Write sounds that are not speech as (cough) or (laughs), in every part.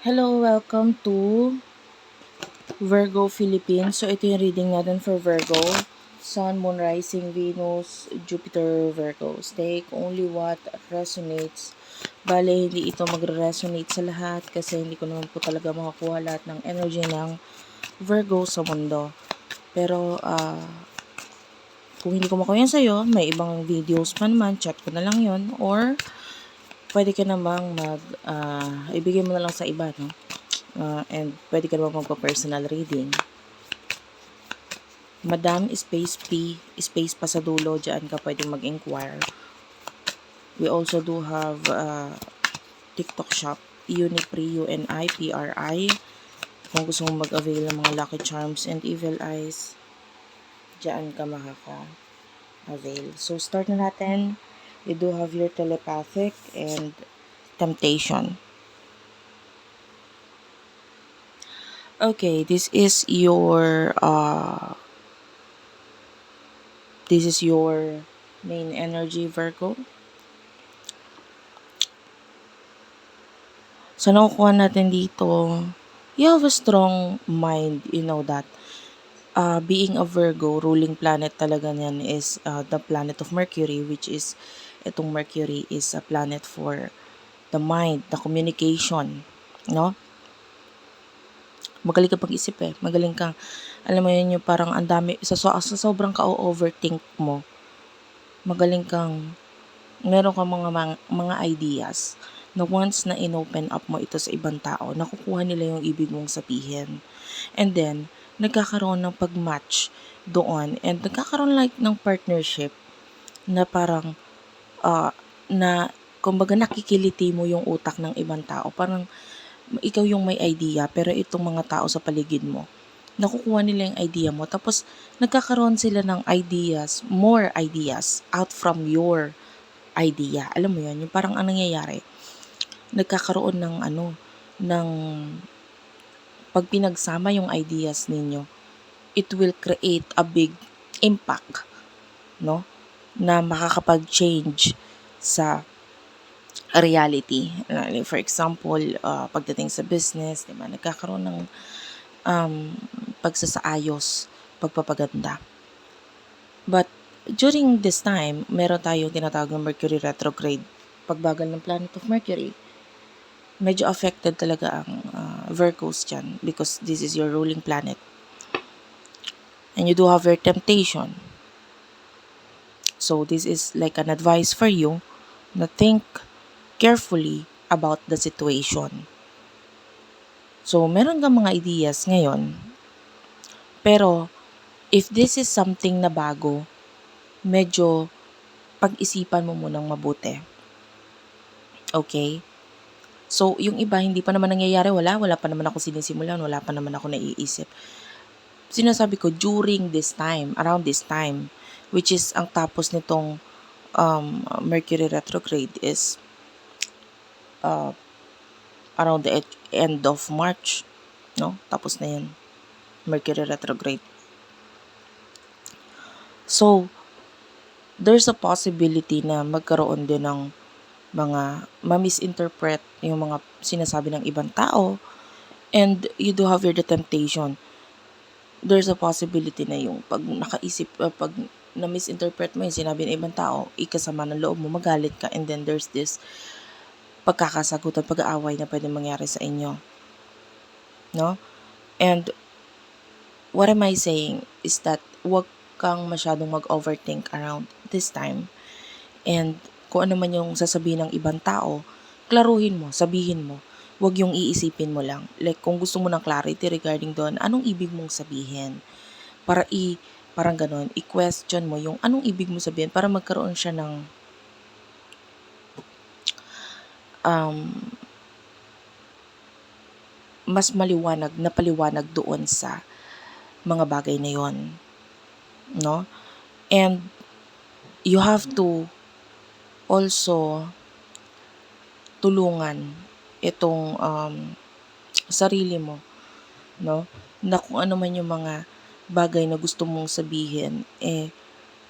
Hello, welcome to Virgo Philippines. So, ito yung reading natin for Virgo. Sun, Moon, Rising, Venus, Jupiter, Virgo. Take only what resonates. Bale, hindi ito magre-resonate sa lahat kasi hindi ko naman po talaga makakuha lahat ng energy ng Virgo sa mundo. Pero, ah, kung hindi ko makuha yan sa'yo, may ibang videos pa naman, check ko na lang yon Or, pwede ka namang mag, ah, ibigay mo na lang sa iba, no? Ah, and pwede ka namang magpa-personal reading. Madam, space P, space pa sa dulo, dyan ka pwedeng mag-inquire. We also do have uh, TikTok shop, Unipri, U-N-I-P-R-I. Kung gusto mong mag-avail ng mga lucky charms and evil eyes, dyan ka makaka-avail. So, start na natin. You do have your telepathic and temptation. Okay, this is your uh this is your main energy Virgo. So nakukuha natin dito, you have a strong mind, you know that. Uh, being a Virgo, ruling planet talaga niyan is uh, the planet of Mercury, which is, itong Mercury is a planet for the mind, the communication, no? Magaling ka pag-isip eh. Magaling kang, alam mo yun yung parang ang dami, sa, so, sa sobrang ka-overthink mo, magaling kang, meron kang mga, mga, mga ideas na once na inopen up mo ito sa ibang tao, nakukuha nila yung ibig mong sabihin. And then, nagkakaroon ng pag-match doon and nagkakaroon like ng partnership na parang uh, na kumbaga nakikiliti mo yung utak ng ibang tao. Parang ikaw yung may idea pero itong mga tao sa paligid mo nakukuha nila yung idea mo tapos nagkakaroon sila ng ideas, more ideas out from your idea. Alam mo yun, yung parang ang nangyayari, nagkakaroon ng ano, ng pag pinagsama yung ideas ninyo, it will create a big impact, no? Na makakapag-change sa reality. Like for example, uh, pagdating sa business, di ba, nagkakaroon ng um, pagsasaayos, pagpapaganda. But during this time, meron tayong tinatawag ng Mercury retrograde, pagbagal ng planet of Mercury. Medyo affected talaga ang uh, Virgos dyan because this is your ruling planet. And you do have your temptation. So this is like an advice for you na think carefully about the situation. So, meron kang mga ideas ngayon, pero if this is something na bago, medyo pag-isipan mo munang mabuti. Okay? So, yung iba, hindi pa naman nangyayari, wala. Wala pa naman ako sinisimulan, wala pa naman ako naiisip. Sinasabi ko, during this time, around this time, which is ang tapos nitong um, Mercury retrograde is uh, around the end of March, no? Tapos na yan. Mercury retrograde. So, there's a possibility na magkaroon din ng mga ma-misinterpret yung mga sinasabi ng ibang tao and you do have your the temptation there's a possibility na yung pag nakaisip uh, pag na misinterpret mo yung sinabi ng ibang tao ikasama ng loob mo magalit ka and then there's this pagkakasagutan pag-aaway na pwede mangyari sa inyo no and what am I saying is that wag kang masyadong mag-overthink around this time and kung ano man yung sasabihin ng ibang tao, klaruhin mo, sabihin mo. Huwag yung iisipin mo lang. Like, kung gusto mo ng clarity regarding doon, anong ibig mong sabihin? Para i, parang ganun, i-question mo yung anong ibig mo sabihin para magkaroon siya ng um, mas maliwanag, na paliwanag doon sa mga bagay na yon no? And you have to also tulungan itong um, sarili mo, no? Na kung ano man yung mga bagay na gusto mong sabihin, eh,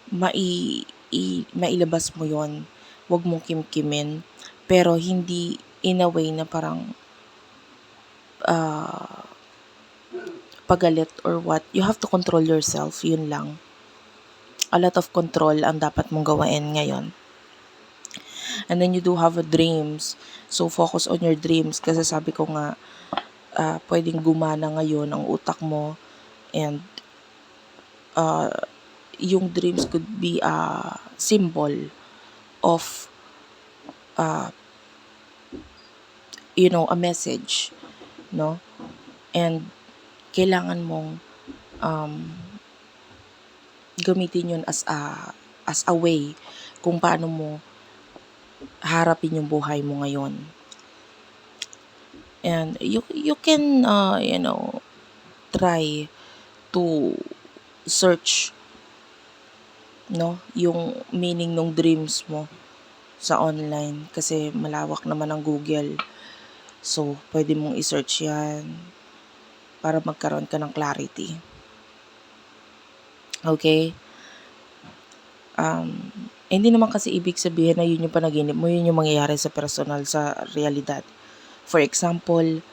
mai, i, mailabas mo yon Huwag mong kimkimin, pero hindi in a way na parang ah, pagalit or what, you have to control yourself, yun lang. A lot of control ang dapat mong gawain ngayon. And then you do have a dreams. So focus on your dreams kasi sabi ko nga ah, pwedeng gumana ngayon ang utak mo and uh, yung dreams could be a symbol of uh, you know, a message, no? And kailangan mong um, gamitin yun as a as a way kung paano mo harapin yung buhay mo ngayon. And you you can uh, you know try to search no yung meaning ng dreams mo sa online kasi malawak naman ang Google. So, pwede mong i-search yan para magkaroon ka ng clarity. Okay? Um, hindi naman kasi ibig sabihin na yun yung panaginip mo, yun yung mangyayari sa personal, sa realidad. For example,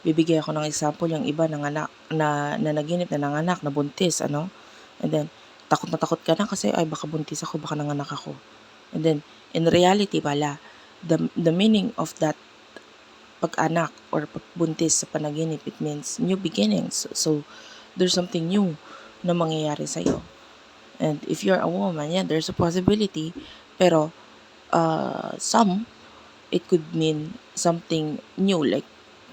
bibigay ako ng example, yung iba nanganak, na, na naginip na nanganak, na buntis, ano? And then, takot na takot ka na kasi, ay, baka buntis ako, baka nanganak ako. And then, in reality pala, the, the meaning of that pag-anak or pagbuntis sa panaginip, it means new beginnings. So, there's something new na mangyayari sa'yo. And if you're a woman, yeah, there's a possibility. Pero, uh, some, it could mean something new, like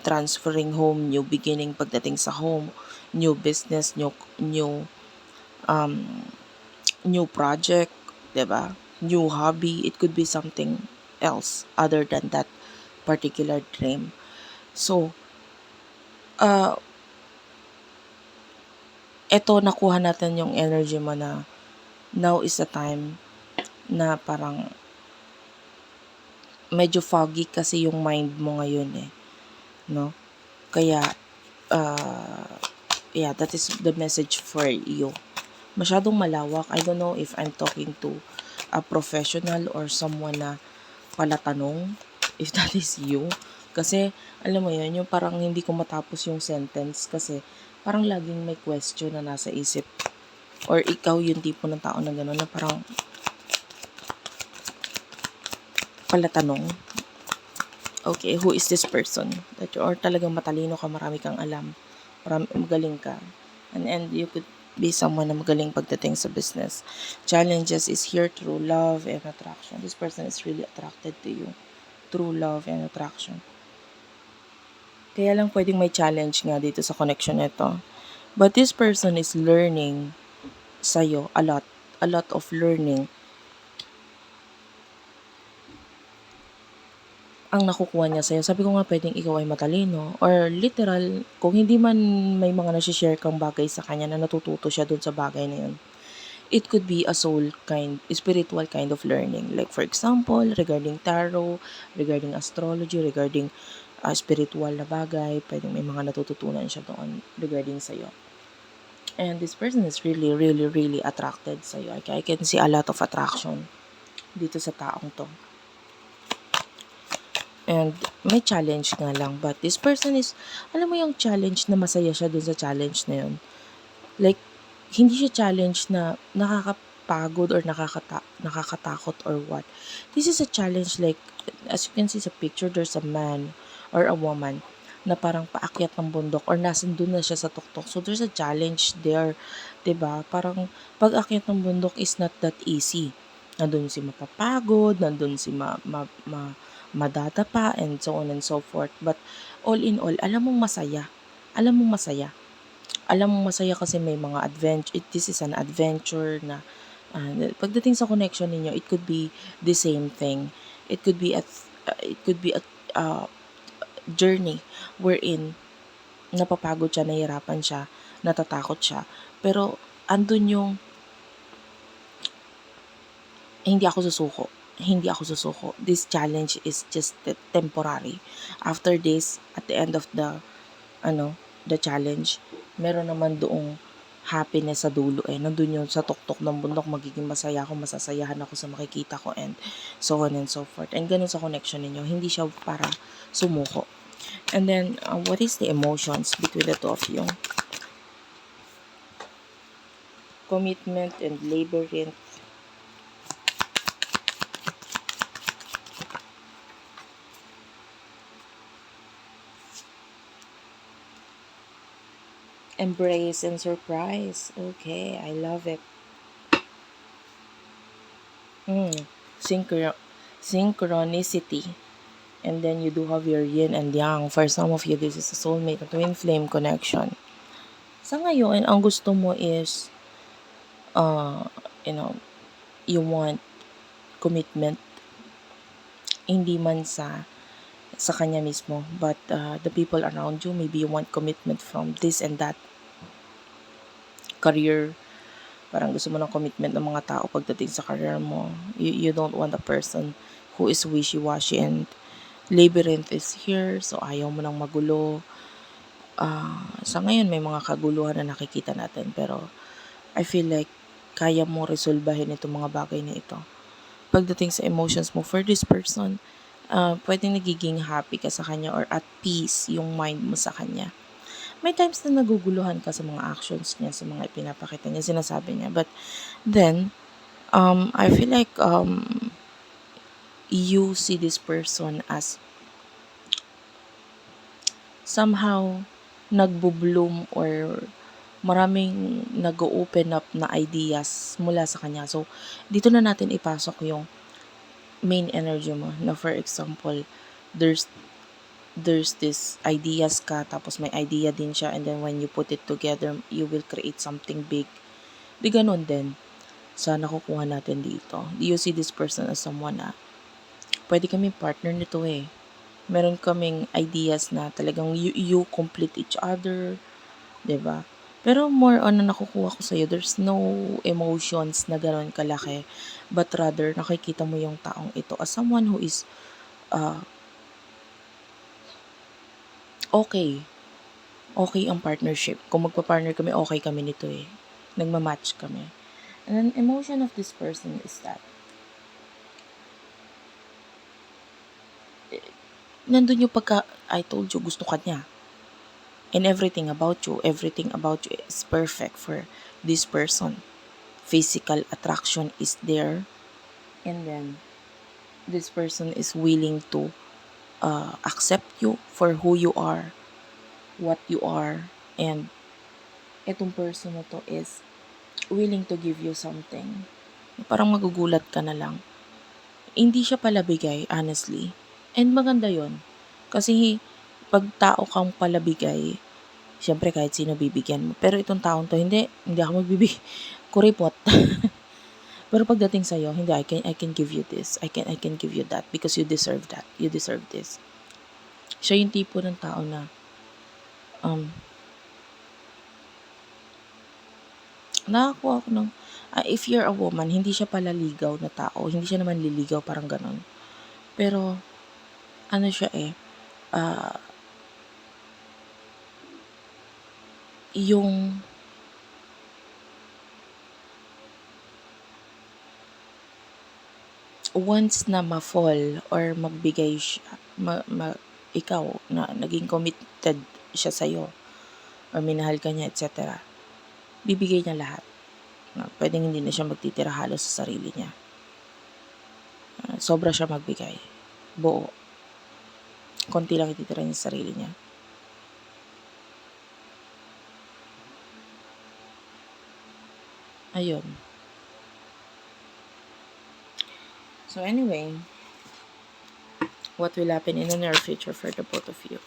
transferring home, new beginning pagdating sa home, new business, new, new, um, new project, 'di ba? New hobby. It could be something else other than that particular dream. So, uh, eto nakuha natin yung energy mo na now is the time na parang medyo foggy kasi yung mind mo ngayon eh. No? Kaya, uh, yeah, that is the message for you. Masyadong malawak. I don't know if I'm talking to a professional or someone na palatanong if that is you. Kasi, alam mo yun, yung parang hindi ko matapos yung sentence kasi parang laging may question na nasa isip. Or ikaw yung tipo ng tao na gano'n na parang palatanong. Okay, who is this person? That you, or talagang matalino ka, marami kang alam. Marami, magaling ka. And, and you could be someone na magaling pagdating sa business. Challenges is here through love and attraction. This person is really attracted to you. Through love and attraction. Kaya lang pwedeng may challenge nga dito sa connection nito. But this person is learning sa'yo a lot. A lot of learning ang nakukuha niya sa'yo. Sabi ko nga pwedeng ikaw ay matalino or literal, kung hindi man may mga nasi-share kang bagay sa kanya na natututo siya dun sa bagay na yun. It could be a soul kind, spiritual kind of learning. Like for example, regarding tarot, regarding astrology, regarding uh, spiritual na bagay, pwedeng may mga natututunan siya doon regarding sa'yo. And this person is really, really, really attracted sa'yo. I, I can see a lot of attraction dito sa taong to. And may challenge nga lang. But this person is, alam mo yung challenge na masaya siya dun sa challenge na yun. Like, hindi siya challenge na nakakapagod or nakakata nakakatakot or what. This is a challenge like, as you can see sa picture, there's a man or a woman na parang paakyat ng bundok or nasan doon na siya sa tuktok. So, there's a challenge there. ba Parang pag-akyat ng bundok is not that easy. Nandun si mapapagod, nandun si ma, ma, ma madadapa and so on and so forth. But all in all, alam mong masaya. Alam mong masaya. Alam mong masaya kasi may mga adventure. This is an adventure na uh, pagdating sa connection ninyo, it could be the same thing. It could be a uh, it could be a uh, journey wherein napapagod siya, nahihirapan siya, natatakot siya. Pero andun yung hindi ako susuko hindi ako susuko. This challenge is just temporary. After this, at the end of the, ano, the challenge, meron naman doong happiness sa dulo eh. Nandun yun sa tuktok ng bundok, magiging masaya ako, masasayahan ako sa makikita ko and so on and so forth. And ganun sa connection ninyo, hindi siya para sumuko. And then, uh, what is the emotions between the two of you? Commitment and labyrinth. Embrace and surprise. Okay, I love it. Mm. Synchro- synchronicity. And then you do have your yin and yang. For some of you, this is a soulmate, a twin flame connection. Sa ngayon, ang gusto mo is, uh, you know, you want commitment. Hindi man sa sa kanya mismo, but uh, the people around you, maybe you want commitment from this and that career. Parang gusto mo ng commitment ng mga tao pagdating sa career mo. You, you don't want a person who is wishy-washy and labyrinth is here, so ayaw mo nang magulo. Ah, sa ngayon, may mga kaguluhan na nakikita natin, pero I feel like kaya mo resolbahin itong mga bagay na ito. Pagdating sa emotions mo for this person, uh, pwedeng nagiging happy ka sa kanya or at peace yung mind mo sa kanya. May times na naguguluhan ka sa mga actions niya, sa mga ipinapakita niya, sinasabi niya. But then, um, I feel like um, you see this person as somehow nagbo-bloom or maraming nag-open up na ideas mula sa kanya. So, dito na natin ipasok yung main energy mo. Na for example, there's there's this ideas ka, tapos may idea din siya, and then when you put it together, you will create something big. Di ganun din sa nakukuha natin dito. Do you see this person as someone na pwede kami partner nito eh. Meron kaming ideas na talagang you, you complete each other, 'di ba? Pero more on na nakukuha ko sa'yo, there's no emotions na gano'n kalaki. But rather, nakikita mo yung taong ito as someone who is uh, okay. Okay ang partnership. Kung magpa-partner kami, okay kami nito eh. Nagmamatch kami. And then, emotion of this person is that eh, nandun yung pagka, I told you, gusto ka niya. And everything about you, everything about you is perfect for this person. Physical attraction is there. And then, this person is willing to uh, accept you for who you are, what you are, and itong person na to is willing to give you something. Parang magugulat ka na lang. Hindi siya palabigay, honestly. And maganda yon Kasi pag tao kang palabigay, syempre kahit sino bibigyan mo. Pero itong taong to, hindi, hindi ako magbibigay. (laughs) Kuripot. (laughs) Pero pagdating sa iyo, hindi I can I can give you this. I can I can give you that because you deserve that. You deserve this. Siya yung tipo ng tao na um nakakuha ko ng uh, if you're a woman, hindi siya pala ligaw na tao. Hindi siya naman liligaw, parang ganon. Pero, ano siya eh, uh, yung once na ma-fall or magbigay siya, ma, ma, ikaw na naging committed siya sa iyo or minahal ka niya, etc. Bibigay niya lahat. Na pwedeng hindi na siya magtitira halos sa sarili niya. Uh, sobra siya magbigay. Buo. Konti lang ititira niya sa sarili niya. Ayun. So anyway, what will happen in the near future for the both of you?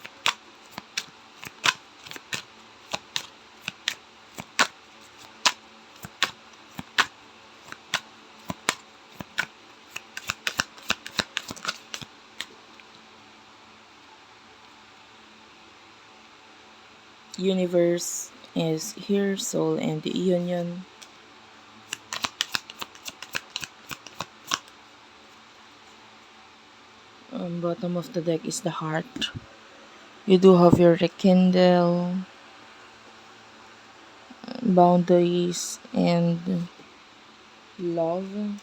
Universe is here, soul and the union bottom of the deck is the heart. You do have your rekindle, boundaries, and love.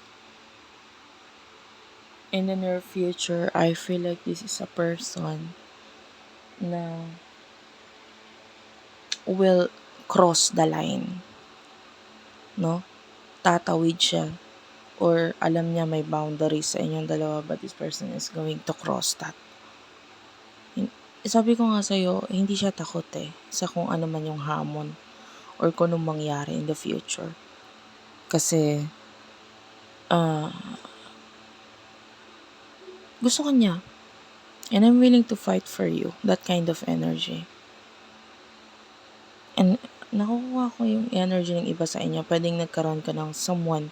In the near future, I feel like this is a person na will cross the line. No? Tatawid siya or alam niya may boundaries sa inyong dalawa but this person is going to cross that. Sabi ko nga sa'yo, hindi siya takot eh sa kung ano man yung hamon or kung anong mangyari in the future. Kasi, ah, gusto ko niya. And I'm willing to fight for you. That kind of energy. And nakukuha ko yung energy ng iba sa inyo. Pwedeng nagkaroon ka ng someone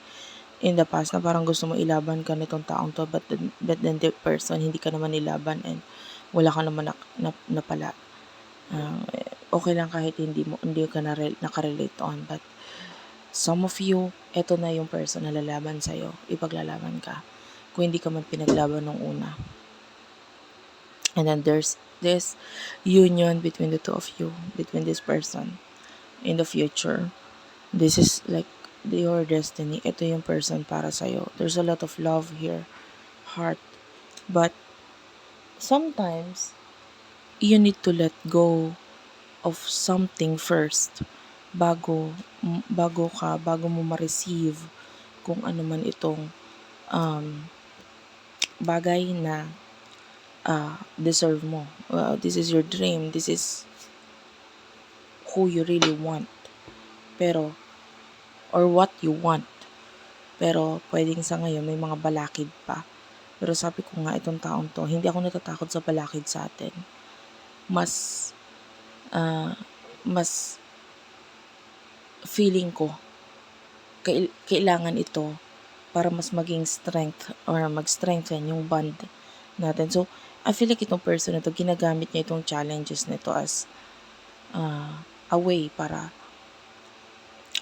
in the past na parang gusto mo ilaban ka nitong taong to but then, but then the person hindi ka naman nilaban and wala ka naman na, na, na pala. Ah, okay lang kahit hindi mo hindi ka na nakarelate on but some of you eto na yung person na lalaban sa ipaglalaban ka. Kung hindi ka man pinaglaban nung una. And then there's this union between the two of you between this person in the future. This is like your destiny ito yung person para sa there's a lot of love here heart but sometimes you need to let go of something first bago bago ka bago mo ma-receive kung ano man itong um, bagay na ah, deserve mo. Well, this is your dream. This is who you really want. Pero, or what you want. Pero, pwedeng sa ngayon, may mga balakid pa. Pero sabi ko nga, itong taong to, hindi ako natatakot sa balakid sa atin. Mas, ah, mas feeling ko, kail- kailangan ito para mas maging strength or mag-strengthen yung bond natin. So, I feel like itong person na to, ginagamit niya itong challenges nito as ah, a way para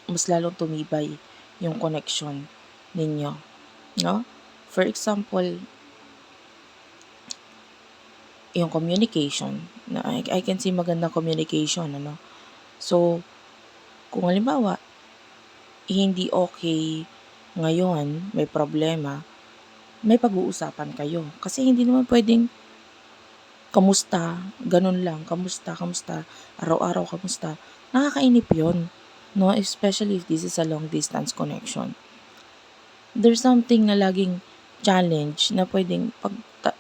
mas lalong tumibay yung connection ninyo. No? For example, yung communication. I, I can see magandang communication, ano? So, kung halimbawa, hindi okay ngayon, may problema, may pag-uusapan kayo. Kasi hindi naman pwedeng kamusta, ganun lang, kamusta, kamusta, araw-araw kamusta. Nakakainip yon no? Especially if this is a long distance connection. There's something na laging challenge na pwedeng pag ta-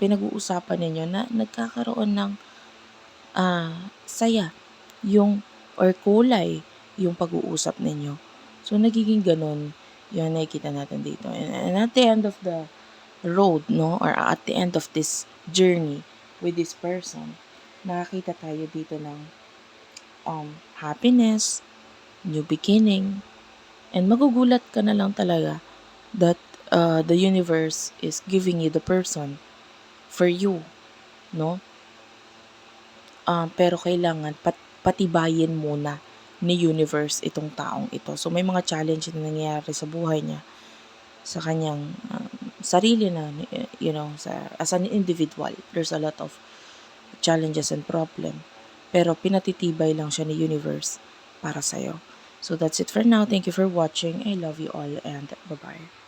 pinag-uusapan ninyo na nagkakaroon ng ah, saya yung or kulay yung pag-uusap ninyo. So, nagiging ganun yung nakikita natin dito. And at the end of the road, no, or at the end of this journey with this person, nakakita tayo dito ng um, happiness, new beginning, and magugulat ka na lang talaga that uh, the universe is giving you the person for you, no? Ah, pero kailangan pat, patibayin muna ni universe itong taong ito. So may mga challenge na nangyayari sa buhay niya sa kanyang um, sarili na you know sa as an individual there's a lot of challenges and problem pero pinatitibay lang siya ni universe para sa'yo so that's it for now. Thank you for watching. I love you all and bye bye